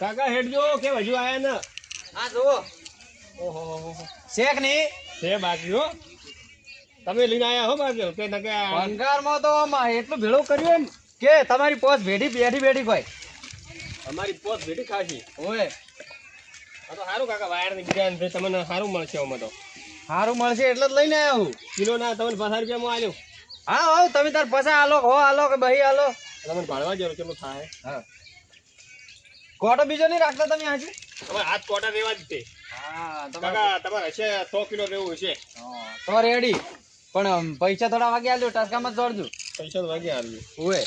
કાકા હેડજો કે હજુ આયા ને? હા જો ઓહો. શેખની છે બાકી હો. તમે લઈને આયા હો બાકી કે નકે ભંગારમાં તો આમાં એટલું ભેળો કર્યો એમ કે તમારી પોસ ભેડી બેઠી બેઠી કોઈ અમારી પોત ભેટી ખાશી. ઓય. આ તો સારું કાકા વાયરની બીજા તમને સારું મળશે આમાં તો. સારું મળશે એટલે જ લઈને આવ્યો હું. કિલો ના તમને પચાસ રૂપિયામાં આલ્યો. હા હા તમે તાર પૈસા આલો હો આલો કે બહી આલો. તમને ભાડવા જરૂર કેટલું થાય? હા. કોટો બીજો નહીં રાખતા તમે આજે? તમારે હાથ કોટા દેવા જ તે હા કાકા તમારે હશે સો કિલો દેવું હશે. તો રેડી પણ પૈસા થોડા વાગે આલ્યો ટસકામાં જ જોડજો પૈસા તો વાગે આલ્યું ઓય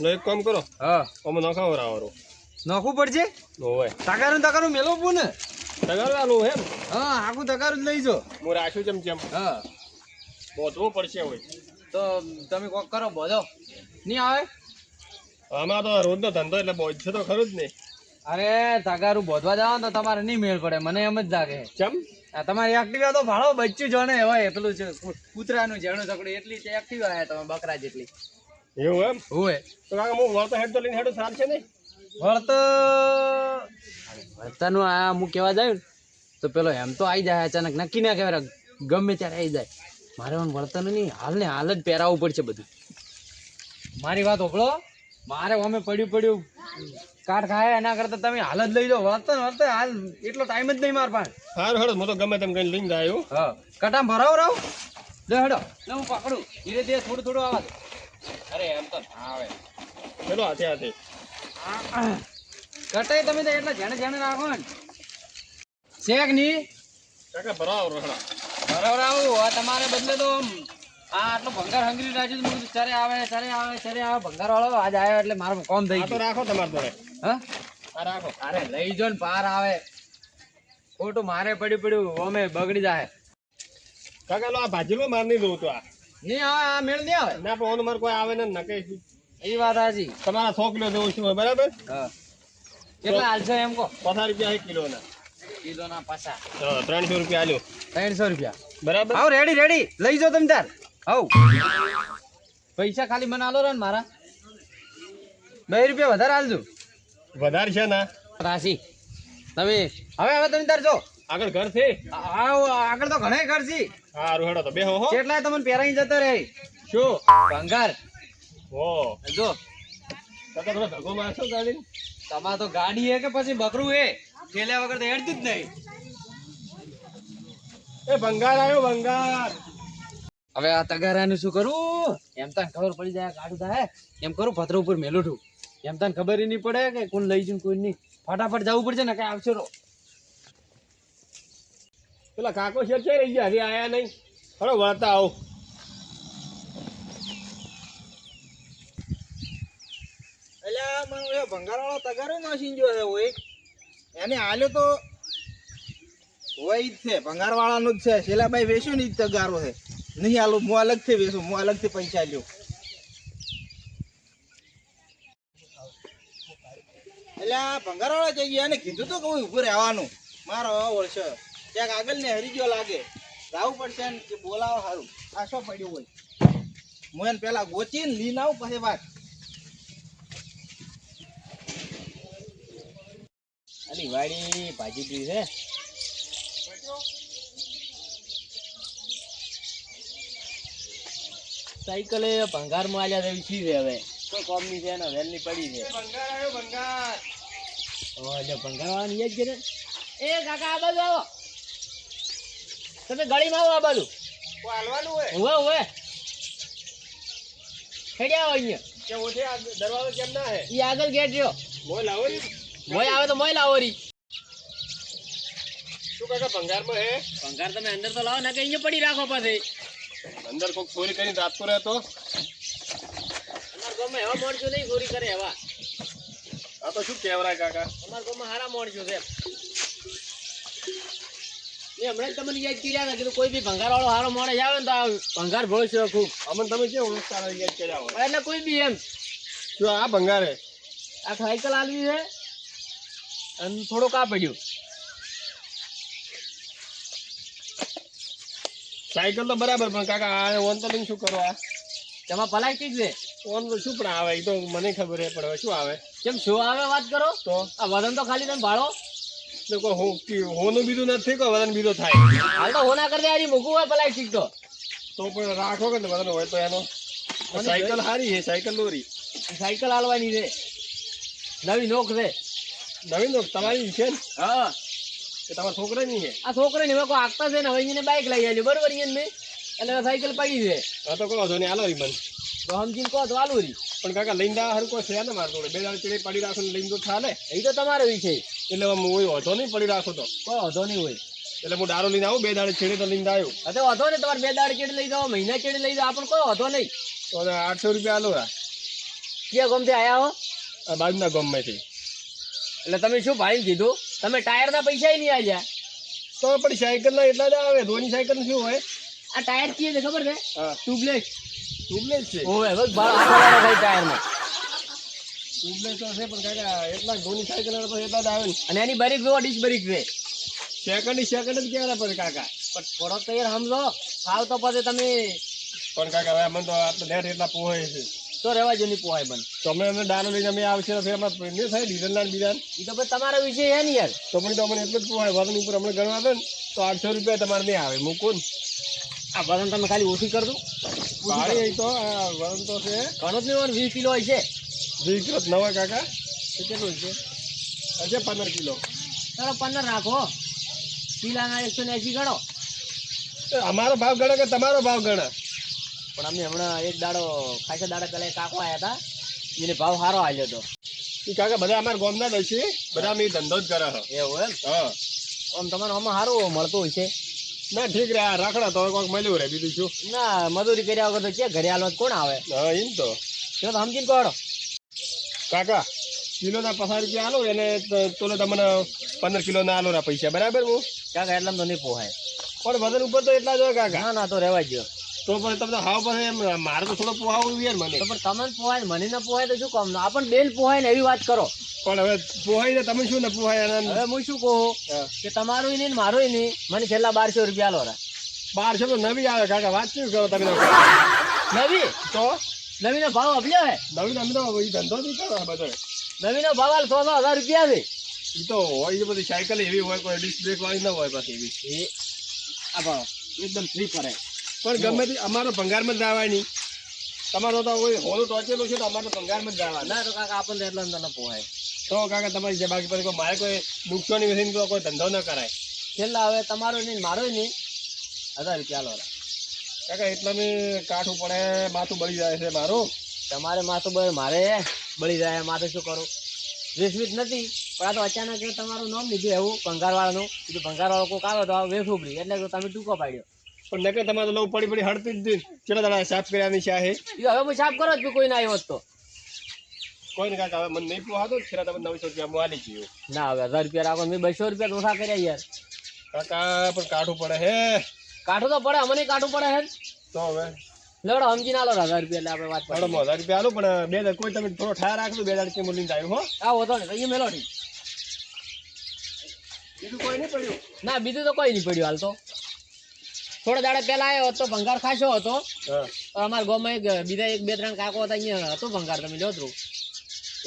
લો એક કામ કરો. હા. અમે નખાવો રાવરો. નોખવું પડશે? હોય તકારું તકારું મેલવું ને. તગારવાનું હેમ હા આખું તકારું જ લઈ જો. હું રાખ્યું ચમ ચમ હા. બોધવું પડશે હોય તો તમે કોક કરો બોધો નહીં આવે? આમાં તો રોજનો ધંધો એટલે બોજશે તો ખરું જ નહીં અરે તગારું બોધવા જાવ તો તમારે નહીં મેળ પડે મને એમ જ લાગે. ચમ? આ તમારી એક્ટિવા તો ભાડો બચ્ચું જોને હોય પેલું છે કૂતરાનું ઝેણું ચકડું એટલી તે એક્ટિવા આયા તમે બકરા જેટલી. એવું એમ? હોય. તો કાકા હું વળતો હેડ તો લઈને હેડો સાર છે ને વળતો વળતાનું આ હું કહેવા જાય તો પેલો એમ તો આવી જાય અચાનક નક્કી ના કહેવાય ગમે ત્યારે આવી જાય. મારે પણ વળતાનું નહીં હાલ ને હાલ જ પહેરાવવું પડશે બધું. મારી વાત ઓપડો મારે અમે પડ્યું પડ્યું. કાટ ખાય એના કરતા તમે હાલ જ લઈ જાઓ. વર્તન વર્તન હાલ. એટલો ટાઈમ જ નહીં માર પાસે. સારું હડો હું તો ગમે તેમ કઈ લઈને આવ્યો હા. કટામ ભરાવ રાવ. લે હડો. લે હું પકડું. ધીરે ધીરે થોડું થોડું આવા દે અરે એમ તો ના આવે. ચલો હાથે હાથે. કટાઈ તમે તો એટલે જેણે જેણે રાખો ને. શેકની? કાકા ભરાવ રખડા ભરાવ રાવ. તમારે બદલે તો આ આટલો ભંગાર હંગરી રાખ્યું મેં કીધું ચરે આવે ચરે આવે ચરે આવે ભંગાર વાળો આજ આવ્યો એટલે મારું કોમ થઈ ગયું. રાખો તમારે જોડે હા? રાખો. અરે લઈ જો ને પાર આવે. ખોટું મારે પડ્યું પડ્યું અમે બગડી જાય. કાકા લો આ ભાજીલો માર નહીં દઉં તો આ. નહીં આવે આ મેળ નહીં આવે? ના ઓનું કોઈ આવે ને નકે એ વાત હાજી તમારા સો કિલો દેવું શું હોય બરાબર? હા. કેટલા હાલશે એમ કહો? પચાસ રૂપિયા એક કિલો ના કિલો ના પાછા ત્રણસો રૂપિયા આલ્યો. ત્રણસો રૂપિયા. બરાબર? આવ રેડી રેડી લઈ જાઓ તમે તાર. આવ. પૈસા ખાલી મને આલો ને મારા. બે રૂપિયા વધારે આલજો. વધારે છે ના? રાશી. તમે હવે હવે તમે તાર જો. આગળ ઘર છે? આવ આગળ તો ઘણા છે. સારું હેડો તો બે હો. કેટલા તમને પહેરાઈ જતો રે શું? ભંગાર. હો. જો. તમે થોડો ધક્કો મારશો ગાડી તમાર તો ગાડી હે કે પછી બકરું હે? ઠેલ્યા વગર તો હેડતું જ નહીં. એ ભંગાર આવ્યો ભંગાર. હવે આ તગારાનું શું કરું? એમ તને ખબર પડી જાય ગાડું થાય. એમ કરું, પથરો ઉપર મેલું છું એમ તને ખબર નહીં પડે કે કોણ લઈ જવું કોઈ નહીં. ફટાફટ જવું પડશે ને કઈ આવશે રો પેલા કાકો શેર છે રહી ગયા, હજી આયા નહીં. થોડો વળતા આવો. એટલે મને ભંગારવાળો તગારો નાસી ગયો છે, ઓય. એને હાલ્યો તો હોય જ છે, ભંગારવાળાનો જ છે. શેલાભાઈ વેસ્યો ને જ તગારો છે. નહીં આલો હું અલગથી વેચું હું અલગથી પૈસા લ્યો. એટલે ભંગારવાળા જઈ ગયા એને કીધું તો કે હું ઉભું રહેવાનું. મારો વળશે. ક્યાંક આગળ ને હરી ગયો લાગે. જવું પડશે ને કે બોલાવો સારું આ શું પડ્યું હોય. હું એને પેલા ગોચીને લીન આવું પછી વાત. અલી વાડી ભાજી પી છે. સાયકલ એ ભંગારમાં આલ્યા છે ઈછી છે હવે? કોઈ કોમની છે ને વેલની પડી છે. ભંગાર આવ્યો ભંગાર. ઓ એટલે ભંગાર વાળા ની જ ને એ કાકા આ બાજુ આવો. તમે ગાડીમાં આવો આ બાજુ. હાલવાનું હોય? હોવે ઉવે. હેડ્યા આવો અહીંયા. કે ઓછે આ દરવાજો કેમ ના હે? ઈ આગળ ગેટ રહ્યો. મોય લાવો મોય આવે તો મોય લાવો રી. શું કાકા ભંગારમાં હે? ભંગાર તમે અંદર તો લાવો ના કે અહીંયા પડી રાખો પાછી. અંદર કોક ચોરી કરીને રાખતો રહેતો અમાર ગામમાં એવા મોણજો નહીં ચોરી કરે એવા. આ તો શું કહેવરાય કાકા? અમાર ગામમાં હારા મોણજો છે. એ હમણાં તમને યાદ કર્યા ને કીધું કોઈ બી ભંગાર વાળો હારો મોણસ આવે ને તો આ ભંગાર ભળશે ખૂબ અમન તમે કેવું ઓળખતા યાદ કર્યા હોય? એટલે કોઈ બી એમ. જો આ ભંગાર. આ સાયકલ આવી છે અને થોડુંક આ પડ્યું. સાયકલ તો બરાબર પણ કાકા આ ઓન તો લઈને શું કરો આ? તેમાં પ્લાસ્ટિક છે? ઓન તો શું પણ આવે એ તો મને ખબર હે પણ હવે શું આવે? કેમ શું આવે વાત કરો? તો? આ વજન તો ખાલી તમે ભાડો લોકો હો હું કી- હોનું બીજું નથી કોઈ વજન બીજો થાય? હાલ તો હોના કરતા આજે મૂકવું હોય પેલા શીખ તો. તો પણ રાખો કે વજન હોય તો એનો? સાયકલ સારી છે સાયકલ લોરી સાયકલ હાલવાની છે. નવી નોક છે. નવી નોખ તમારી છે ને? હા. કે છોકરા ની છે? આ છોકરાને હવે કોઈ આગતા છે ને હવે એને બાઇક લઈ આવ્યો બરોબર એને મેં એટલે સાયકલ પડી છે. હા તો કહો છો ને આલો રી મને. સમજીને કહો તો આલુ રી. પણ કાકા લઈને દા હરકો છે ને મારે જોડે? બે દાડે ચીડી પડી રાખો ને લઈને તો ચાલે એ તો તમારો વિષય. એટલે હું હોય વાંધો નહીં પડી રાખો તો. કોઈ વાંધો નહીં હોય. એટલે હું દારૂ લઈને આવું બે દાડે છેડે તો લઈને આવ્યો તો વાંધો નહીં તમારે બે દાડ ચેડ લઈ જાઓ મહિના ચેડ લઈ જાઓ આપણને કોઈ વધો નહીં. તો આઠસો રૂપિયા આલો રા ક્યાં ગમથી આવ્યા હો? બાજુના ગમમાંથી. એટલે તમે શું ભાઈ કીધું? તમે ટાયરના પૈસા નહીં આલ્યા. તો પણ સાયકલના એટલા જ આવે ધોની સાયકલ શું હોય? આ ટાયર કીએ છે ખબર છે? ટ્યુબલેસ. ટ્યુબલેસ છે? ઓવે બસ બાર ભાઈ ટાયરમાં. ટ્યુબલેસ તો છે પણ કાકા એટલા ધોની સાયકલ ના પછી એટલા જ આવે અને એની બરીક જો ડીશ બરીક છે સેકન્ડ સેકન્ડ જ કહેવાના પડે કાકા. પણ થોડો તૈયાર સમજો ખાવ તો પછી તમે પણ કાકા હવે મને તો આટલો નેટ એટલા પોહાય છે. તો રહેવા જો નહીં પોહાય બન. તમે અમે દારૂ લઈને અમે આવશે તો એમાં નહીં થાય ડીઝલ ના બીજા એ તો પછી તમારા વિશે છે ને યાર. તો પણ તો અમને એટલું જ પોહાય વજન ઉપર અમને ગણવા દે ને તો આઠસો રૂપિયા તમારે નહીં આવે મૂકું ને. આ વજન તમે ખાલી ઓછી કરજો. દો તો આ વજન તો છે. ઘણો જ નહીં વીસ કિલો હોય છે. વીસ કિલો નવા કાકા. તો કેટલું છે? હશે પંદર કિલો. ચાલો પંદર રાખો. કિલાના એકસો ને એસી ગણો. એ અમારો ભાવ ગણો કે તમારો ભાવ ગણે? પણ અમે હમણાં એક દાડો ખાસા દાડા પહેલા કાકો આવ્યા હતા. એને ભાવ સારો આવ્યો હતો એ કાકા બધા અમારા ગામના જ હશે બધા અમે ધંધો જ કરે છે. એવું એમ? હા. આમ તમારે આમાં સારું મળતું હોય છે? ના ઠીક રે રાખડા તો કોઈક મળ્યું રે બીજું શું? ના મજૂરી કર્યા વગર તો ક્યાં ઘરે આલો કોણ આવે? હા એમ તો. તો સમજીને કહો કાકા કિલોના પસાર રૂપિયા આલો એને તો- તમને પંદર કિલોના આલો ના પૈસા. બરાબર હું? કાકા એટલા તો નહીં પોહાય. પણ વજન ઉપર તો એટલા જ હોય કાકા. ના ના તો રહેવા જ તો પણ તમને હાવ પાસે એમ મારે તો થોડો પોહાવું યાર મને. પણ તમને પોહાય ને મને ના પોહાય તો શું કામ? આપણ બેન પોહાય ને એવી વાત કરો. પણ હવે પોહાય ને તમે શું ને પોહાય હવે હું શું કહું? કે તમારું નહીં ને મારું નહીં. મને છેલ્લા બારસો રૂપિયા લો બારસો તો નવી આવે કાકા વાત શું કરો તમે નવી? તો? નવી નો ભાવ આપ્યો હે? નવી તો ધંધો નહીં કરો બધો. નવી નો ભાવ સો સો હજાર રૂપિયા છે. એ તો હોય એ બધી સાયકલ એવી હોય કોઈ ડિસ્ક બ્રેક વાળી ના હોય પાછી એવી. એ આ ભાવ એકદમ ફ્રી પડે. પણ ગમે તે અમારો ભંગારમાં જ જવાની તમારો તો કોઈ હોલો ટોચેલો છે તો અમારો ભંગારમાં જ જવા ના તો કાકા આપણને એટલે ને તો પોહાય. તો કાકા તમારી જે બાકી પર કોઈ મારે કોઈ નુકસાની નથી તો કોઈ ધંધો ન કરાય. છેલ્લા હવે તમારો નહીં મારો નહીં. હજાર રૂપિયા લો. કાકા એટલા મેં કાઠું પડે માથું બળી જાય છે મારું. તમારે માથું બળે મારે બળી જાય માથે શું કરું? વેચવીત નથી પણ આ તો અચાનક તમારું નામ લીધું એવું ભંગારવાળાનું. કીધું ભંગારવાળો કોઈક આવે તો આ ઉભરી એટલે તમે ટૂંકો પાડ્યો. પણ નકર તમારે લવ પડી પડી હડતી જ નહીં ચેલા દાડા સાફ કર્યાની છે હે? એ હવે હું સાફ કરો જ કોઈ ના આવ્યો તો. કોઈ ને કાકા હવે મને નહીં પોહાતો છેલ્લા તમે નવસો રૂપિયા માલી ગયો. ના હવે હજાર રૂપિયા રાખો મેં બસો રૂપિયા ઓછા કર્યા યાર. કાકા પણ કાઠું પડે હે. કાઠું તો પડે અમને કાઢવું પડે હે. તો હવે? લડો સમજી ના લો હજાર રૂપિયા એટલે આપણે વાત કરો હજાર રૂપિયા આલો પણ બે હજાર કોઈ તમે થોડો ઠાર રાખજો બે દાડ કેમ લઈને આવ્યું હો. આવો તો ને તો એ મેલોડી બીજું કોઈ નહીં પડ્યું? ના બીજું તો કોઈ નહીં પડ્યું હાલ તો. થોડા દાડા પહેલા આવ્યો હતો ભંગાર ખાસો હતો. અમાર ગામમાં એક બીજા એક બે ત્રણ કાકો હતા અહીંયા હતો ભંગાર તમે જો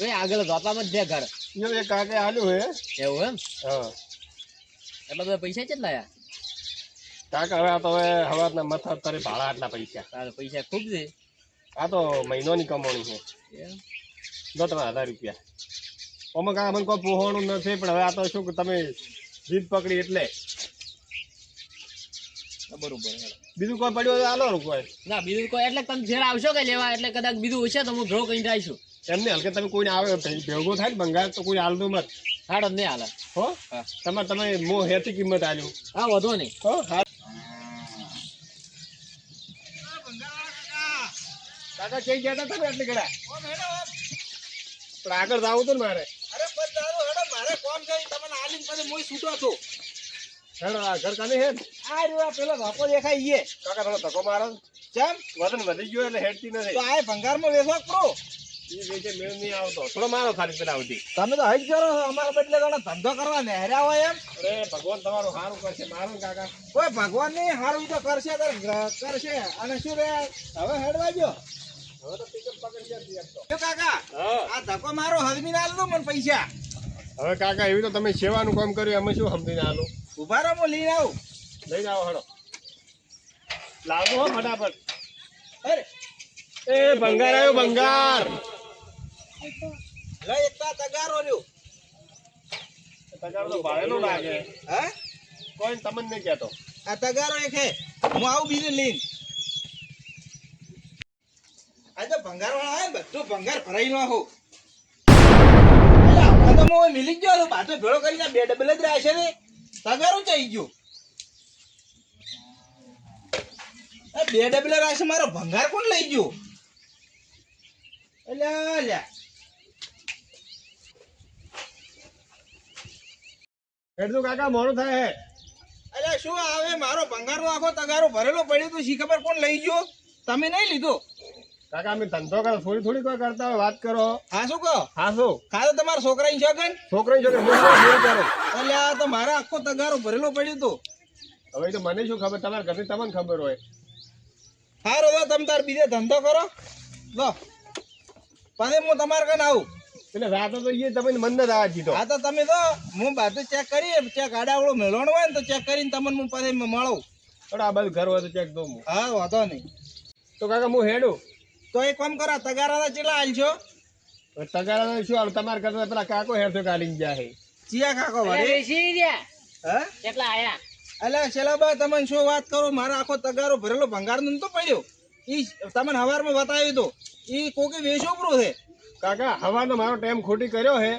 એ આગળ ધોતામાં જ છે ઘર. એક કાકે આલ્યું હે? એવું એમ? એટલે બધા પૈસા કેટલા આયા? કાકા હવે આ તો હવે હવાના મથા તારે ભાડા આટલા પૈસા. તારે પૈસા ખૂબ છે. આ તો મહિનોની કમાણી છે? જો તમે હજાર રૂપિયા. ઓમાં કાકા મને કોઈ પોહવાનું નથી પણ હવે આ તો શું કે તમે જીદ પકડી એટલે. બરોબર બીજું કોઈ પડ્યું હોય આલો કોઈ. ના બીજું કોઈ એટલે તમે ઘેર આવશો કે લેવા? એટલે કદાચ બીજું હશે તો હું ધ્રો કઈ જઈશું. એમને હલકે તમે કોઈને આવે ભેગો થાય ને બંગાળ તો કોઈ આલતું મત હાડો જ નહીં હાલે. હો. તમારે તમે મો હેતી કિંમત આલ્યું હા વધો નહીં. હો હા કાકા કઈ ગયા હતા તમે એટલે પણ આગળ જાવું હતું ને મારે. અરે હેડો મારે કોણ છે ઈ તમને આલીને પછી મુંય છૂટો છું. આ ઘર કાને હે આ રહ્યો આ પેલો ધોકો દેખાય ઈએ કાકા થોડો ધક્કો મારો ચમ? વજન વધી ગયો એટલે હેડતી તો નથી આ ભંગારમાં વેચવા કરો એ વેચે મેળ નહીં આવતો. થોડો મારો ખાલી પેલા આવતી તમે તો હજ કરો અમારા બદલે ધંધો કરવા નેહર્યા હોય એમ. અરે ભગવાન તમારું સારું કરશે મારું કાકા. કોઈ ભગવાન નહીં સારું તો કરશે કરશે. અને શું રે હવે હેડવા જો કાકા આ ધક્કો મારો હદમી ના મને પૈસા. હવે કાકા એવી તો તમે સેવાનું કામ કર્યું એમાં શું સમજીને આલો? ઊભા રહો હું લઈને આવું. લઈને આવો હડો લાવો હો ફટાફટ. અરે. એ ભંગાર આવ્યો ભંગાર. લઈ એક તો તગારો રહ્યો. તગારો તો ભાડેલો લાગે. હે? કોઈ તમને નહીં કહેતો. આ તગારો એક હે. હું આવું બીજું લઈને. આ તો ભંગાર વાળા આવે બધું ભંગાર ભરાઈ નો અલા, તો હું મિલી ગયો પાછો ભેળો કરીને બે ડબલ જ રહેશે છે ને. તગારો ચાઈ ગયો. બે ડબલ રહેશે મારો ભંગાર કોણ લઈ ગયો? અલ્યા અલ્યા. એટલું કાકા મોડું થાય હે. અલ્યા શું આવે? મારો ભંગારો આખો તગારો ભરેલો પડ્યો તો શી ખબર કોણ લઈ ગયો? તમે નહીં લીધો? કાકા અમે ધંધો કરો થોડી થોડી કોઈ કરતા હોય વાત કરો. હા શું કહો? હા શું? ખાધો તમારા છોકરાની શોખન છોકરી છોકરી હું કરો? એટલે આ તો મારા આખો તગારો ભરેલો પડ્યો તો. હવે તો મને શું ખબર તમારા ઘરની તમને ખબર હોય. હારો તો તમે તાર બીજે ધંધો કરો. લો. પછી હું તમારે કને આવું. એટલે રાતો તો એ તમે મન જ આવવા જીતો હા તો તમે તો હું બધું ચેક કરી ચેક આડાવડો મેળવણ હોય ને તો ચેક કરીને તમને હું પછી મળું. થોડા આ બધું ઘર હોય તો ચેક દઉં હા વાંધો નહીં. તો કાકા હું હેડું. તો એક કામ કરો તગારા ચેલા હાલશો હવે તગારા શું હાલ? તમારે કરતા પેલા કાકો હેરતો કાઢી ગયા છે ચિયા કાકો વળી? હા? કેટલા આયા? એટલે શેલાબા તમને શું વાત કરો? મારો આખો તગારો ભરેલો ભંગાર તો પડ્યો. ઈ તમને હવારમાં બતાવ્યું તો ઈ કોકે વેચો ઉપરો છે. કાકા હવાનો મારો ટાઈમ ખોટી કર્યો હે.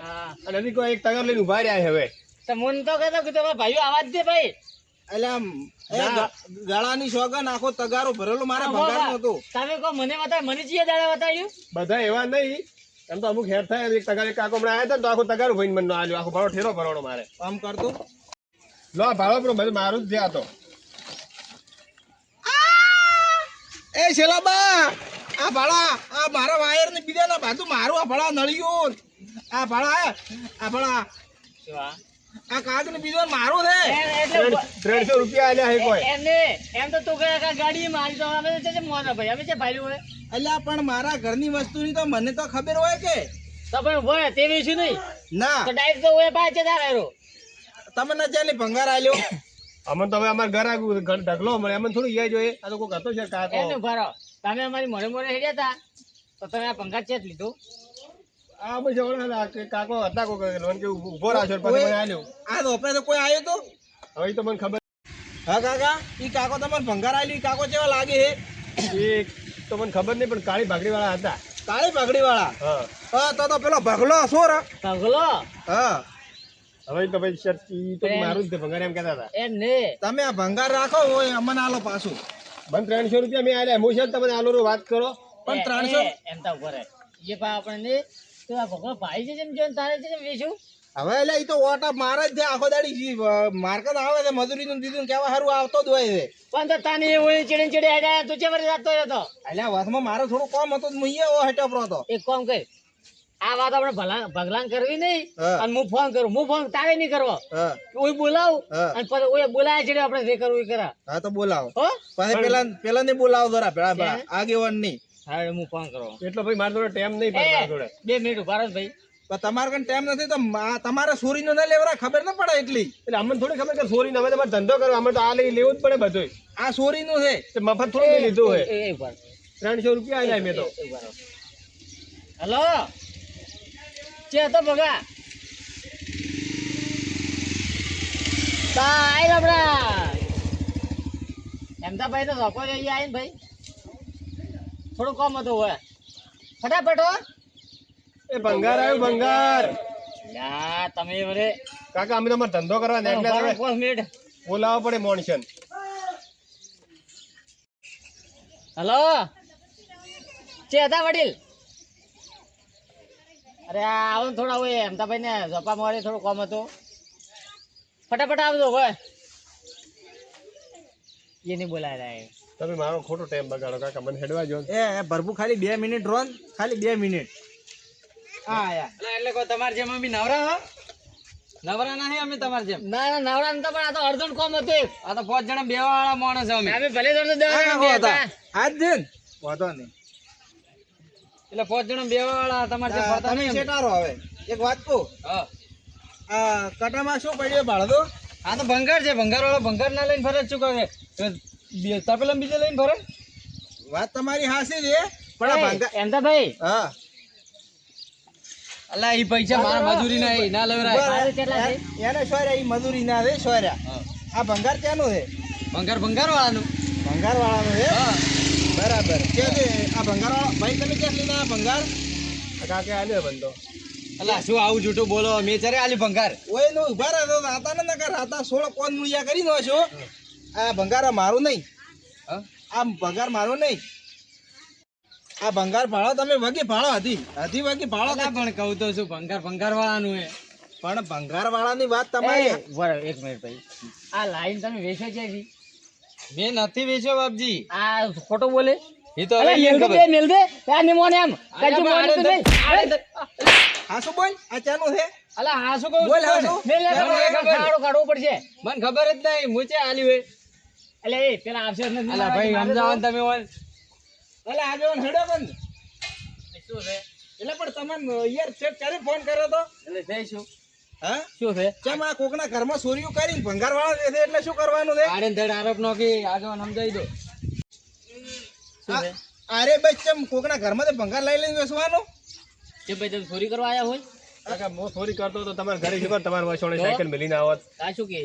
અને હજી કોઈ એક તગાર લઈને ઊભા રહ્યા છે હવે. તો મન તો કહેતો કે તમારા ભાઈઓ આવાજ દે ભાઈ. એટલે. ગાળાની સોગન આખો તગારો ભરેલો મારા ભંગારનો હતો. તમે કહો મને મને ચિયા દાડે બતાવ્યું? બધા એવા નહીં. એમ તો અમુક હેર થાય એક તગાર એક કાકો હમણાં આવ્યા હતા તો આખો તગારો ભાઈ મને આલ્યો આખો ભાડો ઠેરો ભરવાનો મારે. આમ કરતો? લો આ ભાડો પણ બધું મારું જ થયા હતો એ શેલાબા આ ભાડા આ મારા વાયર ને બીજા ના બાજુ મારું આ ભાડા નળિયું. આ ભાડા આ ભાડા. આ? કાગ ને બીજો મારો છે. એટલે ત્રણસો રૂપિયા આલ્યા હે કોઈ. એમને એમ તો તું કહે કે ગાડી મારી તો અમે છે મોના ભાઈ અમે છે ભાઈ હોય અલ્યા પણ મારા ઘરની વસ્તુની તો મને તો ખબર હોય કે? તો પણ હોય તે વિશે નહીં? ના. તો ડાયરેક્ટ તો હોય ભાઈ છે તારા હેરો તમને જ્યાં ભંગાર આલ્યો. અમને તો હવે અમાર ઘર આગળ ઘર ઢગલો મળે. અમને થોડું યાદ જોઈએ. આ તો કોઈ હતો છે કાકો એને ભરો તમે અમારી મોડે મોડે હેડ્યા હતા તો તમે આ ભંગાર ચેત લીધું. આ અમે જવાના કાકો હતા કોઈ લોન કે ઊભો રાખ્યો પછી મને આલ્યો. આ તો તો કોઈ આવ્યો તો? હવે તો મને ખબર હા કાકા ઈ કાકો તમને ભંગાર આલ્યું ઈ કાકો કેવા લાગે છે એ તો મને ખબર નહીં પણ કાળી ભાગડી વાળા હતા. કાળી પગડી વાળા હા. હા તો તો પેલો ભગલો સોર પગલો હા. હવે તો ભાઈ શર્ટ ઈ તો મારું જ છે ભંગાર એમ કહેતા હતા. એમ ને તમે આ ભંગાર રાખો હોય અમને આલો પાછું. મને ત્રણસો રૂપિયા મેં આલ્યા હું છે તમને આલો વાત કરો. પણ ત્રણસો એમ તો ઊભો રહે એ પા આપણે ને તો આ ભગલો ભાઈ છે જેમ જો તારે છે જેમ હવે એટલે ઈ તો ઓટા મારે જ છે આખો દાડી માર્કેટ આવે છે મજૂરી નું દીધું કેવા સારું આવતો જ હોય છે. પણ તો તને એવું ચીડી ચીડી હેડ્યા તું ચેવર જતો હતો એટલે વાતમાં મારે થોડું કોમ હતો હું અહીંયા હતો. એક કોમ કર. આ વાત આપણે ભલા ભગલાન કરવી નહીં અને હું ફોન કરું. હું ફોન તારે નહીં કરવો. ઓય બોલાવ. અને પછી ઓય બોલાય છે આપણે જે કરવું એ કરા. હા તો બોલાવો. પછી પેલા પેલા ને બોલાવો જરા આગેવાન નહીં હા હું ફોન કરો. એટલો ભાઈ મારા જોડે ટાઈમ નહીં પણ મારા જોડે. બે મિનિટ ઊભા રહો ભાઈ. પણ તમારે કઈ ટાઈમ નથી તો તમારે સોરીનો ના લેવરા ખબર ના પડે એટલી. એટલે અમને થોડી ખબર કે સોરી અમે તમારે ધંધો કરો અમે તો આ લઈ લેવું જ પડે બધું આ સોરી નું છે. તે મફત થોડું લીધું હોય. ત્રણસો રૂપિયા આલ્યા મેં તો. હલો? ચે તો બગા તા આઈ આપડા એમદાભાઈ તો ધોકો જઈ આઈ ભાઈ. થોડું કામ હતું હોય ફટાફટ હો. એ ભંગાર આવ્યો ભંગાર. યા તમે વરે કાકા અમે તમારે ધંધો કરવા ને એટલે મિનિટ. બોલાવો પડે મોણસન. હલો? ચે હતા વડીલ? અરે આવો ને થોડા હોય અમતાભાઈ ને ઝપા મારે થોડું કામ હતું. ફટાફટ આવજો હોય. એ નહીં બોલાય રહ્યા તમે મારો ખોટો ટાઈમ બગાડો કાકા મને હેડવા જો એ એ ખાલી બે મિનિટ રોન ખાલી બે મિનિટ. હા આયા એટલે કો તમાર જેમ અમે નવરા હો? નવરા નહીં અમે તમાર જેમ. ના ના નવરા નતા પણ આ તો અડધું કોમ હતો આ તો પાંચ જણા બે વાળા માણસ અમે. અમે ભલે તો દસ જણા હતા. હતા આજ દિન? વાતો નહીં. એટલે પાંચ જણા બે વાળા તમારે જે ફરતા નહીં. શેટારો હવે. એક વાત કહું? હા. આ કટામાં શું પડ્યો ભાડો આ તો ભંગાર છે ભંગાર વાળો ભંગાર ના લઈને ફરજ જ શું પેલા તપેલા બીજે લઈને ભરે. વાત તમારી હાસી છે પણ આ ભંગાર એમ તો ભાઈ. હા. અલા ઈ પૈસા મારા મજૂરી ના એ ના લેવરાય. બરાબર. એને સોર્યા ઈ મજૂરી ના દે સોર્યા. આ ભંગાર ક્યાંનું છે? ભંગાર ભંગાર વાળાનું ભંગાર વાળાનું છે? હા. બરાબર. કે આ ભંગાર વાળા ભાઈ તમે ક્યાં લીધા આ ભંગાર? કાકે આલ્યો બંધો. અલા શું આવું જૂઠું બોલો? મેં ચારે આલી ભંગાર. ઓય નો ઊભા રહો રાતા ને નકર રાતા સોળ કોન મુયા કરી નો છો. આ ભંગાર મારું નહીં. આ ભંગાર મારું નહીં. આ ભંગાર ભાડો તમે વગી ભાડો હતી હતી વગી ભાડો પણ કહું તો શું ભંગાર ભંગાર વાળાનું એ. પણ ભંગાર વાળાની વાત તમારી. એક મિનિટ ભાઈ. આ લાઈન તમે વેચો છે મેં નથી વેચ્યો બાપજી. આ ખોટો બોલે? એ તો હવે મેલ દે મેલ દે. એમ કાજુ તો શું બોલ? આ ચાનું છે? અલા હાસુ કહું? બોલ છું હા તને? શું? મેલ પડશે. મને ખબર જ નહીં. મુચે આલી હે એટલે એ પેલા આવશે નથી. અલા ભાઈ સમજાવો તમે ઓલ અલા આજે ઓન હેડો બંધ. શું છે? એટલે પણ તમને યાર ચેક કરી ફોન કર્યો તો? એટલે જઈશું હા? શું છે? કેમ આ કોકના ઘરમાં ચોરીઓ કરીને ભંગાર વાળા છે એટલે શું કરવાનું છે? આડે ધડ આરોપ નો કે આગળ સમજાવી દો. શું છે? અરે ભાઈ કેમ કોકના ઘરમાં ભંગાર લઈ લઈને બેસવાનું? કે ભાઈ તમે ચોરી કરવા આયા હોય? કાકા મો ચોરી કરતો તો તમારા ઘરે શું કર? તમારા વસોડે સાયકલ મેલીને આવત. આ શું કે?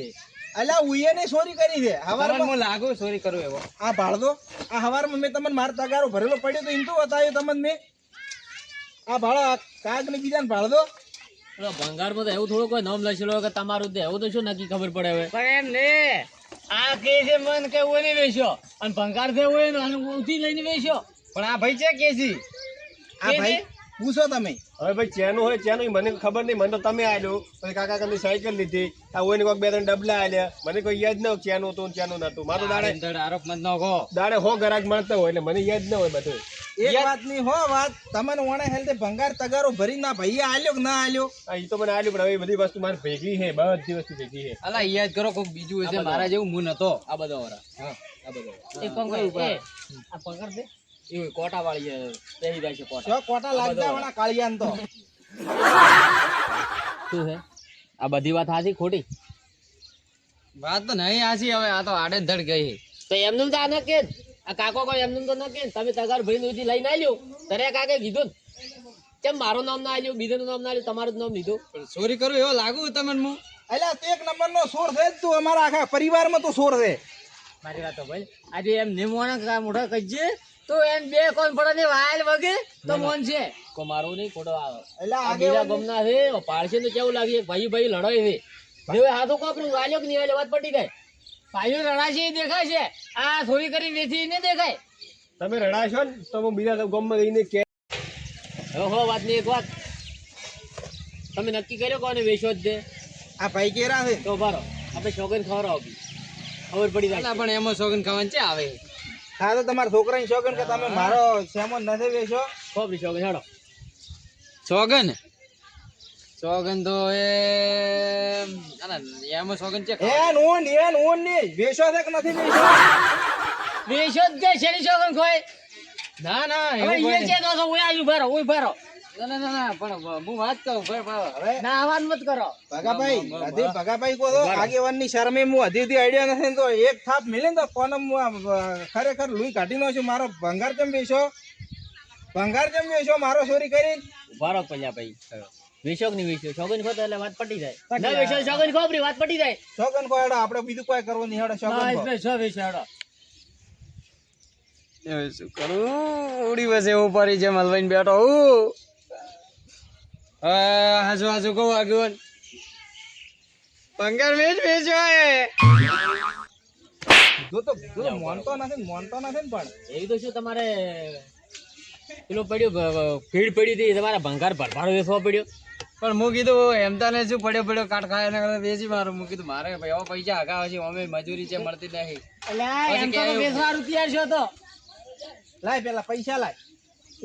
અલા ઉઈએ ને ચોરી કરી છે હવાર હવારમાં હું સોરી ચોરી કરું એવો. આ ભાડો આ હવારમાં મેં તમને માર તગારો ભરેલો પડ્યો તો ઇનતો તો બતાવ્યો તમને મેં. આ ભાડો આ કાગ ને બીજા ને ભાડો પેલો ભંગાર તો એવું થોડું કોઈ નામ લખેલો કે તમારું દે એવું તો શું નક્કી ખબર પડે હવે? પણ એમ ને આ કે છે મન કે નહીં વેચ્યો? અને ભંગાર છે હોય ને ઉથી લઈને વેચ્યો? પણ આ ભાઈ છે કેસી આ ભાઈ પૂછો તમે. હવે ભાઈ ચેનું હોય ચેનું મને ખબર નહીં મને તો તમે આવ્યો પછી કાકા તમે સાયકલ લીધી. આ હોય કોઈ બે ત્રણ ડબલા આલ્યા. મને કોઈ યાદ ન હોય ચેનું હતું ચેનું નતું મારું દાડે આરોપ મત નાખો દાડે હો ગ્રાહક મળતો હોય એટલે મને યાદ ન હોય બધું એક વાતની હો વાત તમને વણે હેલ્થ ભંગાર તગારો ભરી ના ભાઈ આલ્યો કે ના આલ્યો? આ ઈ તો મને આલ્યું પણ હવે બધી વસ્તુ મારી ભેગી હે બધી વસ્તુ ભેગી હે અલા યાદ કરો કોક બીજું હશે મારા જેવું મું નતો આ બધા વરા હા આ બધા એક કામ કરે આ પગાર છે એ કોટા વાળી પહેરી જાય છે કોટા. કોટા લાગતા વણા કાળિયાન તો? શું છે? આ બધી વાત સાચી ખોટી? વાત તો નહીં આછી હવે આ તો આડે ધડ ગઈ તો એમનું તો આ કે આ કાકો કોઈ એમનું તો ન. કે તમે તગાર ભાઈ નું લઈને આવ્યો તને કાકે કીધું ને. કેમ મારું નામ ના આવ્યું બીજાનું નામ ના આવ્યું તમારું નામ લીધું? ચોરી કરું એવો લાગુ તમને હું? અલ્યા તે એક નંબર નો સોર છે તું. અમારા આખા પરિવારમાં તો સોર છે. મારી વાત ભાઈ. આજે એમ નિમોણા મોઢા કજે તો એમ બે કોણ પડે ને વાયલ વગે તો મોન છે. કો મારું નહીં ખોટો આવે. એટલે બીજા ગમના છે પાડશે તો કેવું લાગે? ભાઈ ભાઈ લડાઈ છે. હવે હાથો કોપરું વાલ્યો કે નહીં વાલ્યો વાત પડી ગઈ ભાઈઓ લડાશે એ દેખાય છે. આ થોડી કરી વેચી ને દેખાય. તમે રડાશો ને તો હું બીજા ગામમાં જઈને કે હો વાતની એક વાત. તમે નક્કી કર્યો કોને વેચો જ દે આ ભાઈ કેરા છે. તો બરો આપણે શોગન ખવડાવો ખબર પડી જાય. પણ એમાં શોગન ખાવાનું છે આવે. હા તો તમારા છોકરાની શોખન કે તમે મારો સેમો નથી વેચો ખબર શોખન હેડો. સોગન સોગન તો એ એમાં સોગન છે એન ઊન એન ઊનની વેચો છે કે નથી વેચો વેચો જ છે શેની સોગન કોઈ? ના ના હવે એ છે તો ઓય આજુ ભરો ઓય ભરો ના ના ના ના પણ હું વાત કહું ભાઈ ભાઈ હવે ના આવાન મત કરો. ભગાભાઈ હજી ભગાભાઈ કહો તો આગેવાનની શરમે હું હજી સુધી આઈડિયા નથી તો એક થાપ મિલે તો કોને હું ખરેખર લુઈ કાઢી નો છું. મારો ભંગાર કેમ બેસો ભંગાર કેમ બેસો મારો ચોરી કરી. ભરો પલ્યા ભાઈ. વેચો કે નહીં વેચો? શોખન એટલે વાત પટી જાય. ના વેચો ખો વાત પટી જાય. હેડો આપણે બીજું કોઈ કરવું નહીં હેડો ના કો. એટલે છો વેચો હેડો? શું કરું? ઉડી બસે ઉપાડી જેમ હલવાઈને બેઠો હું. હાજુ હાજુ કહું આગળ પંગર વેચ વેચ્યો હે જો તો જો મોનતો નથી મોનતો નથી પણ. એવી તો શું તમારે પેલો પડ્યો ભીડ પડી હતી તમારે ભંગાર ભરભાડો વેચવો પડ્યો? પણ હું કીધું એમ તને શું પડ્યો પડ્યો કાટ ખાય એના કરતા વેચી મારું. હું કીધું મારે ભાઈ એવા પૈસા હગા છે અમે મજૂરી છે મળતી નહીં. વેચવાનું તૈયાર છો તો. લાય પેલા પૈસા લાય.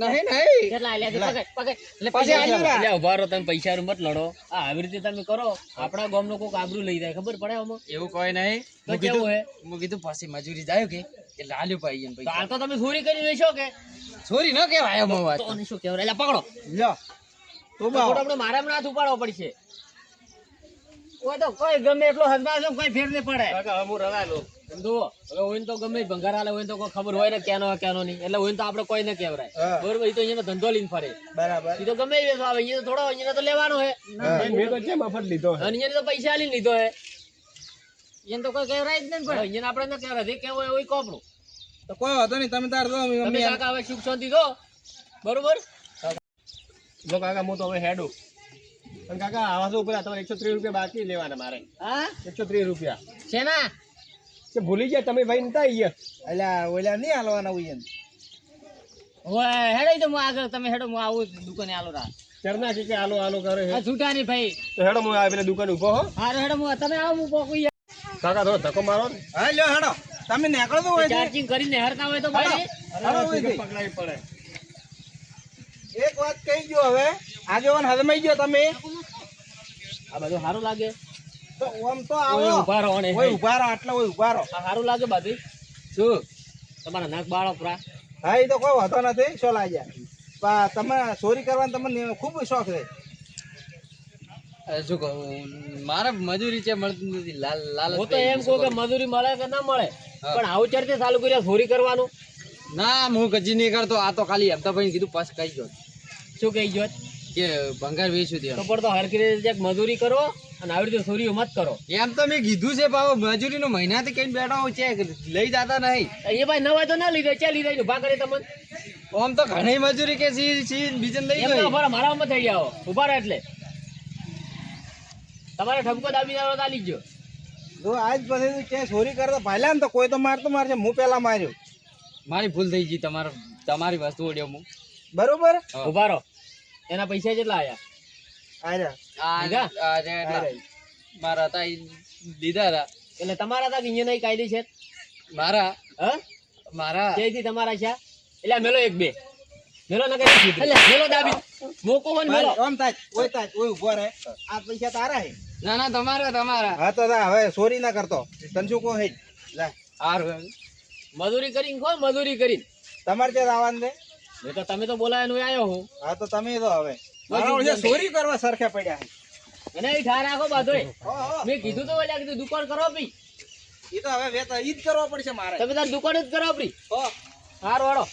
નહીં નહીં. કેટલા આલ્યા પકડ, પકડ. પછી પૈસા ઊભા રહો તમે પૈસા મત લડો. આ આવી રીતે તમે કરો. આપણા ગામનો કોક આબરૂ લઈ જાય ખબર પડે આમાં? એવું કોઈ નહીં. તો કેવું કીધું હે? હું કીધું પછી મજૂરી જાય કે? આલ્યું પાઈ એમ પૈસા. હાલ તો તમે ચોરી કરી લેશો કે? છોરી ન કહેવાય એમ વાત. તો શું કહેવાય? એટલે પકડો. લ્યો. તો તો આપણે મારા હમણાં હાથ ઉપાડવો પડશે. ઓય તો કોઈ ગમે એટલો હસબા કોઈ ફેર નહીં પડે. કાકા હું રવાયેલો. જુઓ હવે ઓઈન તો ગમે ભંગાર હાલે ઓઈન તો કોઈ ખબર હોય ને ક્યાંનો હોય ક્યાંનો નહીં. એટલે ઓઈન તો આપણે કોઈ ન કહેવરાય. બરોબર એ તો અહીંયાનો ધંધો લઈને ફરે. બરાબર. એ તો ગમે એ આવે અહીંયા તો થોડો અહીંયા તો લેવાનો હે. મેં તો છે મફત લીધો અને અહીંયા તો પૈસા આલીને લીધો હે. અહીંયા તો કોઈ કહેવરાય જ નહીં પડે અહીંયા આપણે ન કહેવરાય. જે હોય તો કોઈ વાંધો નહીં તમે તાર દો તમે કાકા હવે સુખ શાંતિ દો. બરોબર? જો કાકા હું તો હવે હેડું. અને કાકા આવા તો ઉપર તમારે એકસો ત્રીસ રૂપિયા બાકી લેવાના મારે. હા? એકસો ત્રીસ રૂપિયા. શેના કે ભૂલી ગયા તમે ભાઈ નતા અહીંયા? એટલે ઓલા નહીં હાલવાના હોય ઓય હેડો તો હું આગળ તમે હેડો હું આવું દુકાને આલો રા ચરના કે કે આલો આલો કરે હે. છૂટા નહીં ભાઈ. તો હેડો હું આ પેલા દુકાન ઊભો હો. હારો હેડો હું તમે આવો હું પોકું યાર કાકા થોડો ધક્કો મારો ને. હા લ્યો હેડો. તમે નીકળો તો. હોય ચાર્જિંગ કરીને હેરતા હોય તો ભાઈ. હાલો. પકડાવી પડે. એક વાત કહી ગયો હવે. આગેવાન હજમાઈ ગયો તમે. આ બધું સારું લાગે. તો ઓમ તો આવો. ઊભા રહો ને ઓય ઊભા રહો આટલા ઓય ઊભા રહો આ સારું લાગે બધું. શું? તમારા નાક બાળો પ્રા. હા એ તો કોઈ વાંધો નથી શું લાગ્યા. પણ તમે ચોરી કરવાનો તમને ખૂબ શોખ છે. શું કહું મારે મજૂરી છે મળતી નથી લાલ લાલ હું તો એમ કહું કે મજૂરી મળે કે ના મળે પણ આવું ચર્ચે ચાલુ કર્યા ચોરી કરવાનું? ના હું કજી નહીં કરતો આ તો ખાલી હપ્તા ભાઈ કીધું પાસ કહી ગયો શું કહી ગયો કે ભંગાર વેચું તો પણ તો હરખી રીતે મજૂરી કરો અને આવી રીતે ચોરીઓ મત કરો. એમ તો મેં કીધું છે બાબા મજૂરીનો મહિનાથી કઈ બેઠો છે લઈ જતા નહીં. એ ભાઈ ન હોય તો ના લીધે ચા જાય ઊભા કરે તમને. આમ તો ઘણી મજૂરી કે સી સી બીજન લઈ ગઈ ઊભા રહો, મારા માં થઈ જાઓ ઊભા રહો એટલે. તમારે ઠપકો દાબી જાવ તો લીજો જ આજ પછી કે ચોરી કરતો પહેલા ને તો કોઈ તો મારતો મારશે હું પેલા માર્યો. મારી ભૂલ થઈ ગઈ તમારો તમારી વસ્તુ ઓડ્યો હું બરોબર. ઊભા રહો. એના પૈસા કેટલા આયા? મારા હતા લીધા હતા. એટલે તમારા હતા કે અહીંયા નહીં કાયદે છે? મારા? હ? મારા? ક્યાંથી તમારા છે. એટલે મેલો એક બે. મેલો ન કરી એટલે મેલો દાબી. મોકો હોય મેલો. ઓમ તાજ ઓય તાજ ઓય ઊભો રહે. આ પૈસા તારા હે. ના ના તમારા તમારા. હા તો હવે સોરી ના કરતો. તન શું કહો હે? લે હારું મજૂરી કરીને ખો મજૂરી કરીને. તમારે ત્યાં આવવાનું છે? એ તો તમે તો બોલાય આવ્યો હું હા. તો તમે તો હવે. ચોરી કરવા સરખા પડ્યા અને એ ઠાર રાખો બાધો. મેં કીધું તો ઓલા કીધું દુકાન કરો પી એ તો હવે વેત ઈ જ કરવો પડશે મારે. તમે તાર દુકાન જ કરો પડી હો. હાર વાળો